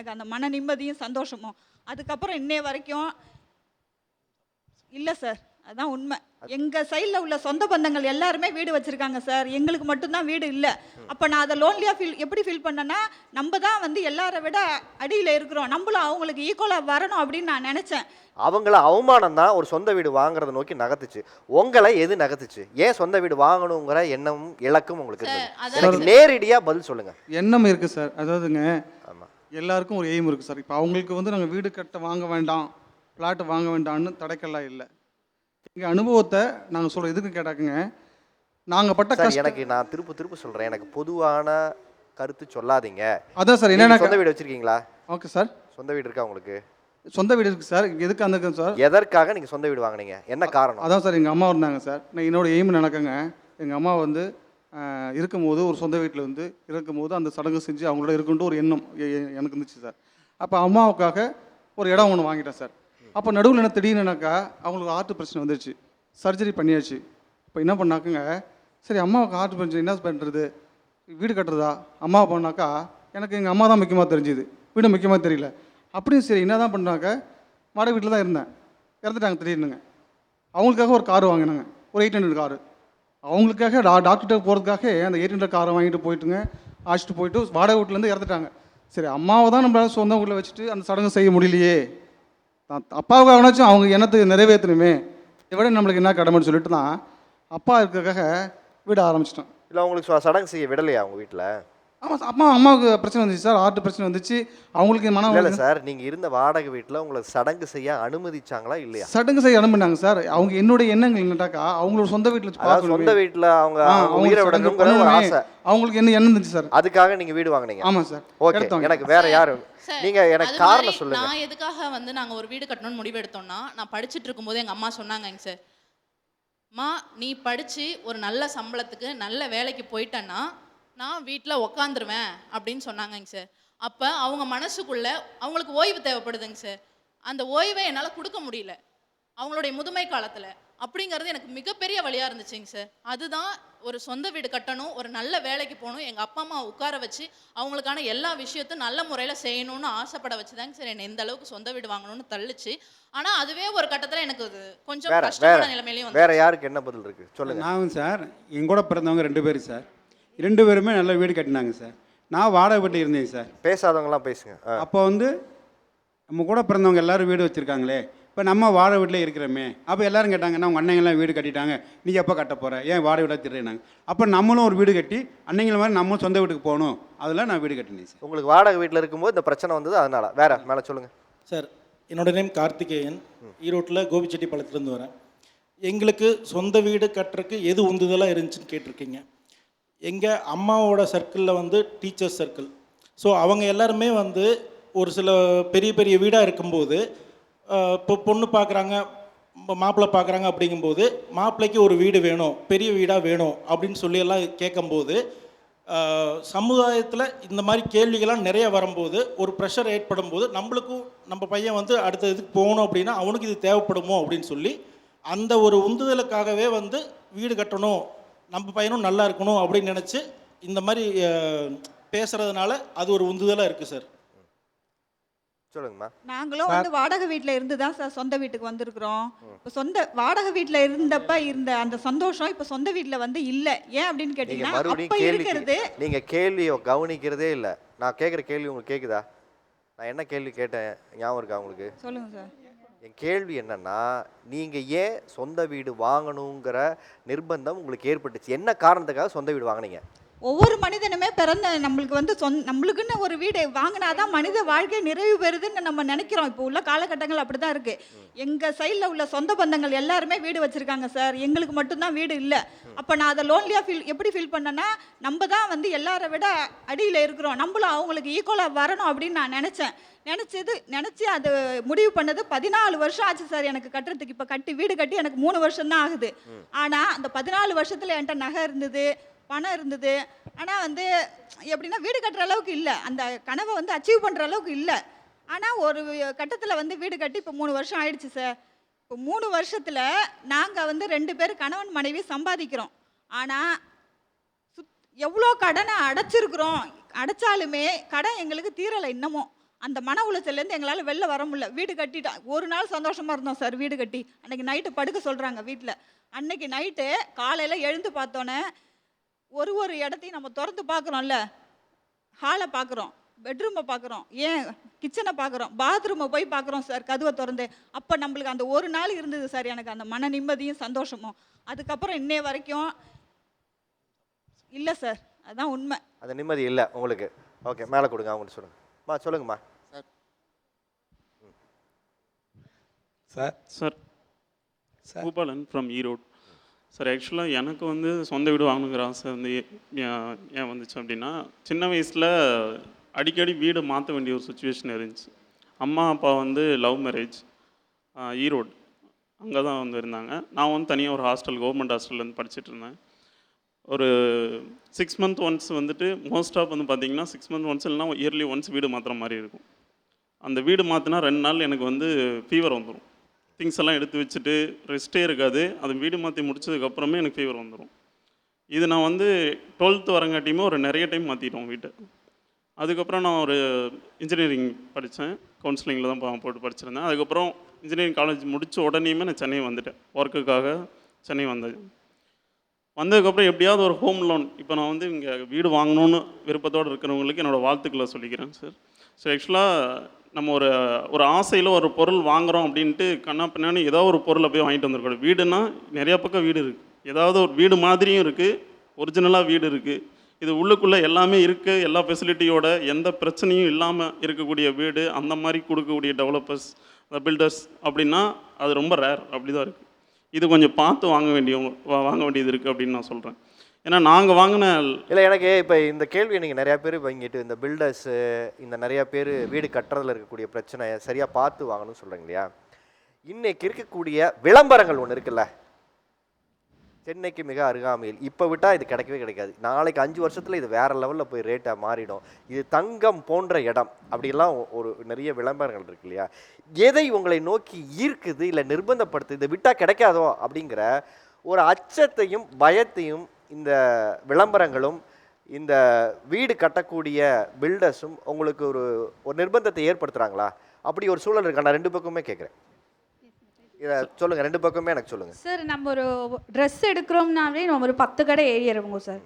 எனக்கு அந்த மன நிம்மதியும் சந்தோஷமும். அதுக்கப்புறம் இன்னைய வரைக்கும் இல்லை சார் அதான் உண்மை. எங்கள் சைடில் உள்ள சொந்த பந்தங்கள் எல்லாருமே வீடு வச்சுருக்காங்க சார் எங்களுக்கு மட்டும்தான் வீடு இல்லை. அப்போ நான் அதை லோன்லியாக ஃபீல் எப்படி ஃபீல் பண்ணேன்னா நம்ம தான் வந்து எல்லாரை விட அடியில் இருக்கிறோம். நம்மளும் அவங்களுக்கு ஈக்குவலாக வரணும் அப்படின்னு நான் நினச்சேன். அவங்கள அவமானம் தான் ஒரு சொந்த வீடு வாங்குறத நோக்கி நகர்த்துச்சு. உங்களை எது நகர்த்துச்சு? ஏன் சொந்த வீடு வாங்கணுங்கிற எண்ணமும் இலக்கும் உங்களுக்கு சார், இருந்தது. அதாவது- எனக்கு நேரடியா பதில் சொல்லுங்க. எண்ணம் இருக்குது சார் அதாவதுங்க ஆமா. எல்லாருக்கும் ஒரு எய்ம் இருக்குது சார் இப்போ அவங்களுக்கு வந்து நாங்கள் வீடு கட்ட வாங்க வேண்டாம் பிளாட் வாங்க வேண்டாம்னு தடைக்கெல்லாம் இல்லை. எங்கள் அனுபவத்தை நாங்கள் சொல்கிற எதுக்கு கேட்டாக்குங்க நாங்கள் பட்ட எனக்கு நான் திரும்ப திரும்ப சொல்றேன். எனக்கு பொதுவான கருத்து சொல்லாதீங்க. அதான் சார் என்னென்ன சொந்த வீடு வச்சிருக்கீங்களா? ஓகே சார் சொந்த வீடு இருக்கா உங்களுக்கு? சொந்த வீடு இருக்குது சார் எதுக்கு அந்த சார் எதற்காக நீங்க சொந்த வீடு வாங்குனீங்க? என்ன காரணம்? அதான் சார் எங்கள் அம்மா இருந்தாங்க சார் நான் என்னோட எய்ம் நடக்குங்க எங்கள் அம்மா வந்து இருக்கும்போது ஒரு சொந்த வீட்டில் வந்து இருக்கும்போது அந்த சடங்கு செஞ்சு அவங்களோட இருக்குன்ட்டு ஒரு எண்ணம் எனக்கு இருந்துச்சு சார். அப்போ அம்மாவுக்காக ஒரு இடம் ஒன்று வாங்கிட்டேன் சார். அப்போ நடுவில் என்ன திடீர்னுனாக்கா அவங்களுக்கு ஹார்ட் பிரச்சனை வந்துருச்சு. சர்ஜரி பண்ணியாச்சு. இப்போ என்ன பண்ணாக்குங்க சரி அம்மாவுக்கு ஹார்ட் பிரச்சனை என்ன பண்ணுறது வீடு கட்டுறதா? அம்மா பண்ணாக்கா எனக்கு எங்கள் அம்மா தான் முக்கியமாக தெரிஞ்சுது. வீடு முக்கியமாக தெரியல. அப்படியும் சரி என்ன தான் பண்ணாக்க வாடகை வீட்டில் தான் இருந்தேன். இறந்துட்டாங்க திடீர்னுங்க. அவங்களுக்காக ஒரு கார் வாங்கினாங்க. ஒரு எயிட் ஹண்ட்ரட் காரு அவங்களுக்காக டா டாக்டர்கிட்ட போகிறதுக்காக அந்த எயிட் ஹண்ட்ரட் காரை வாங்கிட்டு போயிட்டுங்க அழைச்சிட்டு போயிட்டு வாடகை வீட்டிலேருந்து இறந்துட்டாங்க. சரி அம்மாவை தான் நம்மளால சொந்த வீட்டில் வச்சுட்டு அந்த சடங்கு செய்ய முடியலையே. தான் அப்பாவுக்கு அவங்க எண்ணத்துக்கு நிறைவேற்றணுமே. இதை விட நம்மளுக்கு என்ன கடமைன்னு சொல்லிட்டு தான் அப்பா இருக்கிறதுக்காக விட ஆரம்பிச்சிட்டோம் இல்லை அவங்களுக்கு சடங்கு செய்ய விடலையா அவங்க வீட்டில் ஆமாம் அம்மா அம்மாவுக்கு பிரச்சனை வந்துச்சு சார் ஹார்ட் பிரச்சனை வந்துச்சு. அவங்களுக்கு மன இல்ல இல்ல சார் நீங்க இருந்த வாடகை வீட்ல உங்களை சடங்கு செய்ய அனுமதிச்சாங்களா இல்லையா? சடங்கு செய்ய அனுப்பினாங்க சார் அவங்க என்னுடைய எண்ணங்கள் என்னட்டாக்கா அவங்களோட சொந்த வீட்டில் சொந்த. வீட்ல அவங்க உயிரை விடணுங்கிற ஒரு. ஆசை. அவங்களுக்கு என்ன எண்ணம் இருந்துச்சு சார் அதுக்காக நீங்க வீடு வாங்குனீங்க? ஆமாம் சார் ஓகே. எனக்கு வேற யாரு? சார், நீங்க எனக்கு காரணம் சொல்லுங்க. நான் எதுக்காக வந்து நாங்க ஒரு வீடு கட்டணும்னு முடிவு எடுத்தோம்னா நான் படிச்சுட்டு இருக்கும்போது எங்க அம்மா சொன்னாங்கங்க சார் மா நீ படிச்சு ஒரு நல்ல சம்பளத்துக்கு நல்ல வேலைக்கு போயிட்டேன்னா நான் வீட்டில் உக்காந்துருவேன் அப்படின்னு சொன்னாங்கங்க சார். அப்போ அவங்க மனசுக்குள்ள அவங்களுக்கு ஓய்வு தேவைப்படுதுங்க சார். அந்த ஓய்வை என்னால் கொடுக்க முடியல. அவங்களுடைய முதுமை காலத்தில். அப்படிங்கிறது எனக்கு மிகப்பெரிய வழியாக இருந்துச்சுங்க சார். அதுதான் ஒரு சொந்த வீடு கட்டணும் ஒரு நல்ல வேலைக்கு போகணும் எங்கள் அப்பா அம்மா உட்கார வச்சு அவங்களுக்கான எல்லா விஷயத்தையும் நல்ல முறையில் செய்யணும்னு ஆசைப்பட வச்சுதாங்க சார். என்னை இந்த அளவுக்கு சொந்த வீடு வாங்கணும்னு தள்ளுச்சு. ஆனால் அதுவே ஒரு கட்டத்தில் எனக்கு அது கொஞ்சம் கஷ்டமான நிலைமையிலையும் வந்து வேற யாருக்கு என்ன பதில் இருக்கு? சொல்லுங்க. நான் சார் என் கூட பிறந்தவங்க ரெண்டு பேர் சார். ரெண்டு பேருமே நல்ல வீடு கட்டினாங்க சார். நான் வாடகை வீட்டில் இருந்தேன் சார். பேசாதவங்கலாம் பேசுங்க. ஆ. அப்போ வந்து நம்ம கூட பிறந்தவங்க எல்லாரும் வீடு வச்சுருக்காங்களே இப்போ நம்ம வாடகை வீட்டில் இருக்கிறோமே அப்போ எல்லாரும் கேட்டாங்கன்னா உங்கள் அண்ணங்கெல்லாம் வீடு கட்டிட்டாங்க நீ எப்போ கட்ட போகிற ஏன் வாடகை வீடாக திருடினாங்க? அப்போ நம்மளும் ஒரு வீடு கட்டி அன்னைங்கள மாதிரி நம்மளும் சொந்த வீட்டுக்கு போகணும். அதில் நான் வீடு கட்டினேன் சார். உங்களுக்கு வாடகை வீட்ல இருக்கும்போது இந்த பிரச்சனை வந்தது அதனால. வேற மேல சொல்லுங்க. சார் என்னோட நேம் கார்த்திகேயன். ஈரோட்டில் கோபிச்செட்டிப்பாளையத்துலேருந்து வரேன். எங்களுக்கு சொந்த வீடு கட்டுறதுக்கு எது உந்துதலாக இருந்துச்சுன்னு கேட்டிருக்கீங்க. எங்கள் அம்மாவோட சர்க்கிளில் வந்து டீச்சர்ஸ் சர்க்கிள். ஸோ அவங்க எல்லாருமே வந்து ஒரு சில பெரிய பெரிய வீடாக இருக்கும்போது இப்போ பொண்ணு பார்க்குறாங்க மாப்பிள்ளை பார்க்குறாங்க அப்படிங்கும்போது மாப்பிள்ளைக்கு ஒரு வீடு வேணும் பெரிய வீடாக வேணும் அப்படின்னு சொல்லியெல்லாம் கேட்கும்போது சமுதாயத்தில் இந்த மாதிரி கேள்விகள்லாம் நிறைய வரும்போது ஒரு ப்ரெஷர் ஏற்படும் போது நம்மளுக்கும் நம்ம பையன் வந்து அடுத்த இதுக்கு போகணும் அப்படின்னா அவனுக்கு இது தேவைப்படுமோ அப்படின்னு சொல்லி அந்த ஒரு உந்துதலுக்காகவே வந்து வீடு கட்டணும் நம்ம பையனும் நல்லா இருக்கணும் அப்படின்னு நினச்சி இந்த மாதிரி பேசுறதுனால அது ஒரு உந்துதலாக இருக்குது சார். சொல்லுங்கம்மா. நாங்களும் வந்து வாடகை வீட்டில் இருந்து தான் சார் சொந்த வீட்டுக்கு வந்திருக்கிறோம். இப்போ சொந்த வாடகை வீட்டில் இருந்தப்ப இருந்த அந்த சந்தோஷம் இப்போ சொந்த வீட்டில் வந்து இல்லை. ஏன் அப்படின்னு கேட்டிங்கன்னா மறுபடியும் அப்போ இருக்கிறது நீங்க கேள்வியை கவனிக்கிறதே இல்ல. நான் கேட்குற கேள்வி உங்களுக்கு கேக்குதா? நான் என்ன கேள்வி கேட்டேன்? ஞாபகம் இருக்கா உங்களுக்கு? சொல்லுங்க சார். என் கேள்வி என்னன்னா நீங்கள் ஏன் சொந்த வீடு வாங்கணுங்கிற நிர்பந்தம் உங்களுக்கு ஏற்பட்டுச்சு? என்ன காரணத்துக்காக சொந்த வீடு வாங்குனீங்க? ஒவ்வொரு மனிதனுமே பிறந்த நம்மளுக்கு வந்து சொந் நம்மளுக்குன்னு ஒரு வீடு வாங்கினாதான் மனித வாழ்க்கை நிறைவு பெறுதுன்னு நம்ம நினைக்கிறோம். இப்போ உள்ள காலகட்டங்கள் அப்படி தான் இருக்கு. எங்க சைடில் உள்ள சொந்த பந்தங்கள் எல்லாருமே வீடு வச்சிருக்காங்க சார். எங்களுக்கு மட்டும்தான் வீடு இல்லை. அப்போ நான் அதை லோன்லியாக ஃபீல் எப்படி ஃபீல் பண்ணேன்னா நம்ம தான் வந்து எல்லாரை விட அடியில் இருக்கிறோம். நம்மளும் அவங்களுக்கு ஈக்குவலாக வரணும் அப்படின்னு நான் நினச்சேன். நினச்சது நினச்சி அது முடிவு பண்ணது பதினாலு வருஷம் ஆச்சு சார் எனக்கு கட்டுறதுக்கு. இப்போ கட்டி வீடு கட்டி எனக்கு மூணு வருஷம் தான் ஆகுது ஆனால் அந்த பதினாலு வருஷத்தில் என்கிட்ட நகை இருந்தது. பணம் இருந்தது. ஆனால் வந்து எப்படின்னா வீடு கட்டுற அளவுக்கு இல்லை. அந்த கனவை வந்து அச்சீவ் பண்ணுற அளவுக்கு இல்லை. ஆனால் ஒரு கட்டத்தில் வந்து வீடு கட்டி இப்போ மூணு வருஷம் ஆயிடுச்சு சார் இப்போ மூணு வருஷத்தில் நாங்கள் வந்து ரெண்டு பேர் கணவன் மனைவி சம்பாதிக்கிறோம். ஆனால் சுத் எவ்வளோ கடனை அடைச்சிருக்கிறோம் அடைச்சாலுமே கடன் எங்களுக்கு தீரலை இன்னமும். அந்த மன உளைச்சல்லேருந்து எங்களால் வெளில வர முடியல. வீடு கட்டிட்டா ஒரு நாள் சந்தோஷமாக இருந்தோம் சார் வீடு கட்டி. அன்னைக்கு நைட்டு படுக்க சொல்கிறாங்க வீட்டில் அன்னைக்கு நைட்டு காலையில் எழுந்து பார்த்தோன்னே ஒரு ஒரு இடத்தையும் நம்ம திறந்து பார்க்குறோம்ல. ஹாலை பார்க்குறோம் பெட்ரூமை பார்க்குறோம் ஏன் கிச்சனை பார்க்குறோம் பாத்ரூமை போய் பார்க்குறோம் சார் கதவை திறந்து. அப்போ நம்மளுக்கு அந்த ஒரு நாள் இருந்தது சார் எனக்கு அந்த மன நிம்மதியும் சந்தோஷமும். அதுக்கப்புறம் இன்னைய வரைக்கும் இல்லை சார் அதான் உண்மை. அந்த நிம்மதி இல்லை உங்களுக்கு. ஓகே மேலே கொடுங்க அவங்கள்ட்ட சொல்லுங்கம்மா சொல்லுங்கம்மா. Sir sir sir Bhupalan from Erode sir ஆக்சுவலாக எனக்கு வந்து சொந்த வீடு வாங்கணுங்கிற ஆசை வந்து ஏன் ஏன் வந்துச்சு அப்படின்னா சின்ன வயசில் அடிக்கடி வீடு மாற்ற வேண்டிய ஒரு சுச்சுவேஷன் இருந்துச்சு. அம்மா அப்பா வந்து லவ் மேரேஜ் ஈரோடு. அங்கே தான் வந்து இருந்தாங்க. நான் வந்து தனியாக ஒரு ஹாஸ்டல் கவர்மெண்ட் ஹாஸ்டல்லேருந்து படிச்சுட்டு இருந்தேன். ஒரு சிக்ஸ் மந்த் ஒன்ஸ் வந்துட்டு மோஸ்ட் ஆஃப் வந்து பார்த்தீங்கன்னா சிக்ஸ் மந்த் ஒன்ஸ் இல்லைனா இயர்லி ஒன்ஸ் வீடு மாற்றுற மாதிரி இருக்கும். அந்த வீடு மாற்றினா ரெண்டு நாள் எனக்கு வந்து ஃபீவர் வந்துடும் திங்ஸ் எல்லாம் எடுத்து வச்சுட்டு ரெஸ்ட்டே இருக்காது. அது வீடு மாற்றி முடிச்சதுக்கப்புறமே எனக்கு ஃபீவர் வந்துடும் இது நான் வந்து டுவெல்த்து வரங்காட்டியுமே ஒரு நிறைய டைம் மாற்றிட்டோம் வீட்டை. அதுக்கப்புறம் நான் ஒரு இன்ஜினியரிங் படித்தேன். கவுன்சிலிங்கில் தான் போட்டு படிச்சிருந்தேன். அதுக்கப்புறம் இன்ஜினியரிங் காலேஜ் முடித்த உடனேயுமே நான் சென்னை வந்துட்டேன். ஒர்க்குக்காக சென்னை வந்தேன். வந்ததுக்கப்புறம் எப்படியாவது ஒரு ஹோம் லோன் இப்போ நான் வந்து இங்கே வீடு வாங்கணும்னு விருப்பத்தோடு இருக்கிறவங்களுக்கு என்னோடய வாழ்த்துக்களை சொல்லிக்கிறேன் சார் ஸோ ஆக்சுவலாக நம்ம ஒரு ஒரு ஆசையில் ஒரு பொருள் வாங்குறோம் அப்படின்ட்டு கண்ணா பின்னாடி ஏதோ ஒரு பொருளை போய் வாங்கிட்டு வந்துருக்கோம். வீடுனா நிறையா பக்கம் வீடு இருக்குது ஏதாவது ஒரு வீடு மாதிரியும் இருக்குது ஒரிஜினலாக வீடு இருக்குது இது உள்ளுக்குள்ளே எல்லாமே இருக்குது எல்லா ஃபெசிலிட்டியோட எந்த பிரச்சனையும் இல்லாமல் இருக்கக்கூடிய வீடு அந்த மாதிரி கொடுக்கக்கூடிய டெவலப்பர்ஸ் பில்டர்ஸ் அப்படின்னா அது ரொம்ப ரேர் அப்படி தான் இருக்குது இது கொஞ்சம் பார்த்து வாங்க வேண்டிய வாங்க வேண்டியது இருக்குது அப்படின்னு நான் சொல்கிறேன் ஏன்னா நாங்கள் வாங்கின இல்லை எனக்கு இப்போ இந்த கேள்வி நீங்கள் நிறையா பேர் வாங்கிட்டு இந்த பில்டர்ஸு இந்த நிறையா பேர் வீடு கட்டுறதுல இருக்கக்கூடிய பிரச்சனையை சரியாக பார்த்து வாங்கணும்னு சொல்கிறீங்க இல்லையா? இன்றைக்கி இருக்கக்கூடிய விளம்பரங்கள் ஒன்று இருக்குல்ல? சென்னைக்கு மிக அருகாமையில். இப்போ விட்டால் இது கிடைக்கவே கிடைக்காது. நாளைக்கு அஞ்சு வருஷத்தில் இது வேறு லெவலில் போய் ரேட்டாக மாறிடும். இது தங்கம் போன்ற இடம் அப்படிலாம் ஒரு நிறைய விளம்பரங்கள் இருக்கு இல்லையா? எதை உங்களை நோக்கி ஈர்க்குது இல்லை நிர்பந்தப்படுத்து இதை விட்டால் கிடைக்காதோ அப்படிங்கிற ஒரு அச்சத்தையும் பயத்தையும் இந்த விளம்பரங்களும் இந்த வீடு கட்டக்கூடிய பில்டர்ஸும் உங்களுக்கு ஒரு ஒரு நிர்பந்தத்தை ஏற்படுத்துகிறாங்களா அப்படி ஒரு சூழல் இருக்கா? நான் ரெண்டு பக்கமே கேட்குறேன். இதை சொல்லுங்கள் ரெண்டு பக்கமே எனக்கு சொல்லுங்கள் சார் நம்ம ஒரு ட்ரெஸ் எடுக்கிறோம்னாவே நம்ம ஒரு பத்து கடை ஏறிடுவோங்க சார்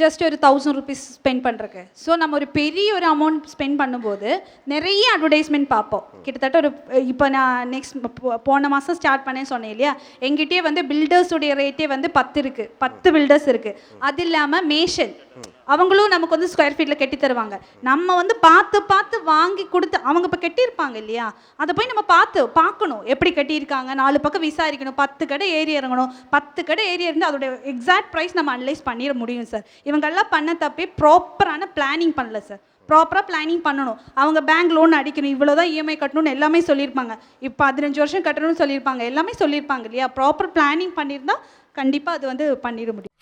ஜஸ்ட் ஒரு தௌசண்ட் ருபீஸ் ஸ்பெண்ட் பண்ணுறக்கு ஸோ நம்ம ஒரு பெரிய ஒரு அமௌண்ட் ஸ்பெண்ட் பண்ணும்போது நிறைய அட்வர்டைஸ்மெண்ட் பார்ப்போம். கிட்டத்தட்ட ஒரு இப்போ நான் நெக்ஸ்ட் போன மாதம் ஸ்டார்ட் பண்ணேன் சொன்னேன் இல்லையா? எங்கிட்டயே வந்து பில்டர்ஸுடைய ரேட்டே வந்து பத்து இருக்குது பத்து பில்டர்ஸ் இருக்குது அது இல்லாமல் மேஷன். அவங்களும் நமக்கு வந்து ஸ்கொயர் ஃபீட்டில் கட்டி தருவாங்க. நம்ம வந்து பார்த்து பார்த்து வாங்கி கொடுத்து அவங்க இப்போ கட்டியிருப்பாங்க இல்லையா? அதை போய் நம்ம பார்த்து பார்க்கணும். எப்படி கட்டியிருக்காங்க? நாலு பக்கம் விசாரிக்கணும். பத்து கடை ஏறி இறங்கணும். பத்து கடை ஏறி இருந்து அதோட எக்ஸாக்ட் ப்ரைஸ் நம்ம அனலைஸ் பண்ணிட முடியும் சார் இவங்கெல்லாம் பண்ண தப்பே ப்ராப்பரான பிளானிங் பண்ணல சார் ப்ராப்பராக பிளானிங் பண்ணணும். அவங்க பேங்க் லோன் அடிக்கணும். இவ்வளோ தான் இஎம்ஐ கட்டணும்னு எல்லாமே சொல்லியிருப்பாங்க. இப்போ பதினஞ்சு வருஷம் கட்டணும்னு சொல்லியிருப்பாங்க. எல்லாமே சொல்லியிருப்பாங்க இல்லையா? ப்ராப்பர் பிளானிங் பண்ணியிருந்தால் கண்டிப்பாக அது வந்து பண்ணிட முடியும்.